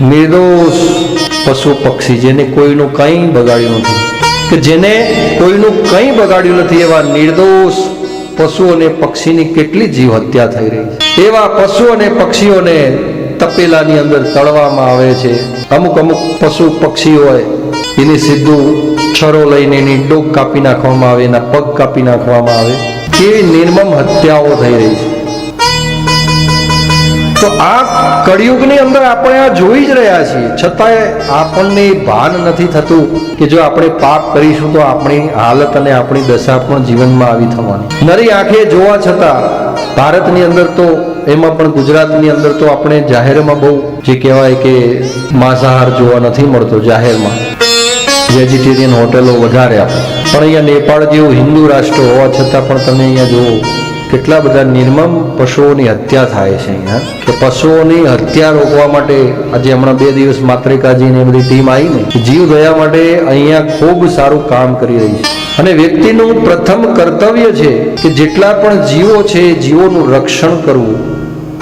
નિર્દોષ પશુ પક્ષી, જેને કોઈનું કંઈ બગાડ્યું નથી. કે જેને કોઈનું કંઈ બગાડ્યું નથી, એવા નિર્દોષ પશુ અને પક્ષીની કેટલી જીવ હત્યા થઈ રહી છે. એવા પશુ અને પક્ષીઓને તપેલાની અંદર તળવામાં આવે છે. અમુક અમુક પશુ પક્ષી હોય, એની સીધું છરો લઈને એની ડોક કાપી નાખવામાં આવે, એના પગ કાપી નાખવામાં આવે. કેવી નિર્મમ હત્યાઓ થઈ રહી છે. તો આ કળિયુગની અંદર આપણે આ જોઈ જ રહ્યા છીએ. છતાંય આપણને ભાન નથી થતું કે જો આપણે પાપ કરીશું તો આપણી હાલત અને આપણી દશા પણ જીવનમાં આવી થવાની. નરી આંખે જોવા છતાં ભારતની અંદર તો, એમાં પણ ગુજરાતની અંદર તો આપણે જાહેરમાં બહુ જે કહેવાય કે માંસાહાર જોવા નથી મળતો જાહેરમાં. વેજીટેરિયન હોટેલો વધારે આપણે પણ અહીંયા નેપાળ જેવું હિન્દુ રાષ્ટ્ર હોવા છતાં પણ તમે અહીંયા જુઓ કેટલા બધા નિર્મમ પશુઓની હત્યા થાય છે અહીંયા. કે પશુઓની હત્યા રોકવા માટે આજે હમણાં બે દિવસ માત્રિકાજી ને બધી ટીમ આવીને જીવ દયા માટે અહીંયા ખૂબ સારું કામ કરી રહી છે. અને વ્યક્તિનું પ્રથમ કર્તવ્ય છે કે જેટલા પણ જીવો છે જીવોનું રક્ષણ કરવું.